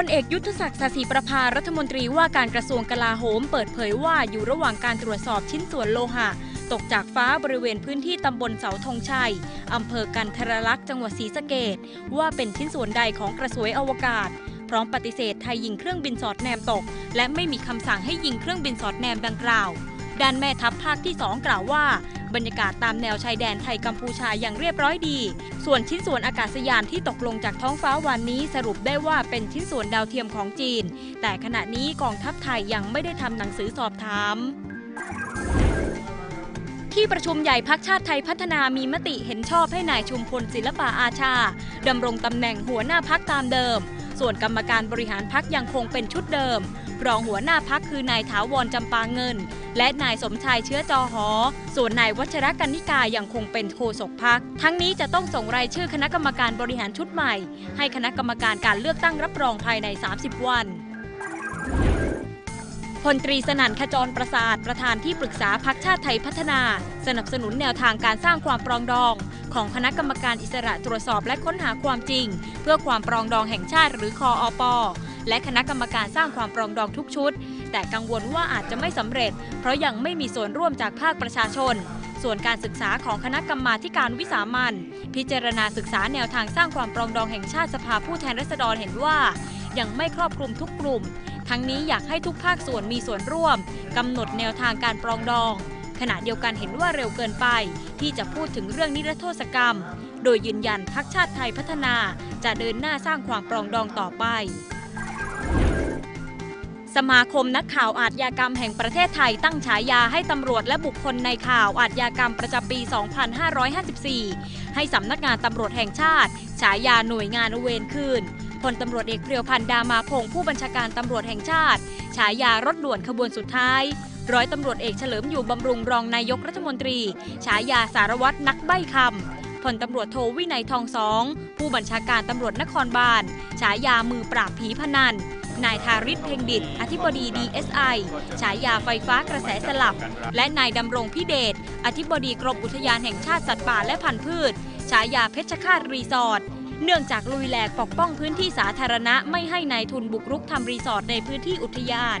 พลเอกยุทธศักดิ์สศิประภารัฐมนตรีว่าการกระทรวงกลาโหม เปิดเผยว่าอยู่ระหว่างการตรวจสอบชิ้นส่วนโลหะ ตกจากฟ้าบริเวณพื้นที่ตำบลเสาธงชัย อำเภอกันทรลักษณ์จังหวัดศรีสะเกดว่าเป็นชิ้นส่วนใดของกระสวยอวกาศ พร้อมปฏิเสธไทยยิงเครื่องบินสอดแนมตก และไม่มีคำสั่งให้ยิงเครื่องบินสอดแนมดังกล่าว ด้านแม่ทัพภาคที่ 2 กล่าวว่า บรรยากาศตามแนวชายแดนไทยกัมพูชาอย่างเรียบร้อยดี ส่วนชิ้นส่วนอากาศยานที่ตกลงจากท้องฟ้าวันนี้สรุปได้ว่าเป็นชิ้นส่วนดาวเทียมของจีน แต่ขณะนี้กองทัพไทยยังไม่ได้ทำหนังสือสอบถามที่ประชุมใหญ่พักชาติไทยพัฒนามีมติเห็นชอบให้นายชุมพลศิลปะอาชาดำรงตำแหน่งหัวหน้าพักตามเดิม ส่วนกรรมการบริหารพักยังคงเป็นชุดเดิม รองหัวหน้าพักคือนายถาวรจำปาเงิน และนายสมชายเชื้อจอหอ ส่วนนายวัชรกันนิกายังคงเป็นโฆษกพัก ทั้งนี้จะต้องส่งรายชื่อคณะกรรมการบริหารชุดใหม่ ให้คณะกรรมการการเลือกตั้งรับรองภายใน 30 วันพลตรีสนั่นขจรประสาทประธานที่ปรึกษาพักชาติไทยพัฒนา สนับสนุนแนวทางการสร้างความปรองดอง ของคณะกรรมการอิสระตรวจสอบและค้นหาความจริง เพื่อความปรองดองแห่งชาติหรือคออป และคณะกรรมการสร้างความปรองดองทุกชุด แต่กังวลว่าอาจจะไม่สำเร็จ เพราะยังไม่มีส่วนร่วมจากภาคประชาชน ส่วนการศึกษาของคณะกรรมาการวิสามันพิจารณาศึกษาแนวทางสร้างความปรองดองแห่งชาติสภาผู้แทนราษฎรเห็นว่า ยังไม่ครอบคลุมทุกกลุ่ม ทั้งนี้อยากให้ทุกภาคส่วนมีส่วนร่วมกำหนดแนวทางการปรองดองขณะเดียวกันเห็นว่าเร็วเกินไป ที่จะพูดถึงเรื่องนิรโทษกรรม โดยยืนยันพักชาติไทยพัฒนา จะเดินหน้าสร้างความปรองดองต่อไป สมาคมนักข่าวอาชญากรรมแห่งประเทศไทยตั้งฉายาให้ตำรวจและบุคคลในข่าวอาชญากรรมประจำปี 2554 ให้สำนักงานตำรวจแห่งชาติ ฉายาหน่วยงานเวรคืนพลตำรวจเอกเพรียวพันธ์ดามาพงศ์ผู้บัญชาการตำรวจแห่งชาติ ฉายารถด่วนขบวนสุดท้าย ร้อยตำรวจเอกเฉลิมอยู่บำรุงรองนายกรัฐมนตรี ฉายาสารวัตรนักใบ้คำพลตำรวจโทวินัยทองสอง ผู้บัญชาการตำรวจนครบาล ฉายามือปราบผีพนัน นายทาริศเพ่งดิต อธิบดี DSI ฉายาไฟฟ้ากระแสสลับ และนายดำรงพิเดช อธิบดีกรมอุทยานแห่งชาติสัตว์ป่าและพันธุ์พืช ฉายาเพชรฆาตรีสอร์ทเนื่องจากลุยแหลกปกป้องพื้นที่สาธารณะไม่ให้นายทุนบุกรุกทำรีสอร์ทในพื้นที่อุทยาน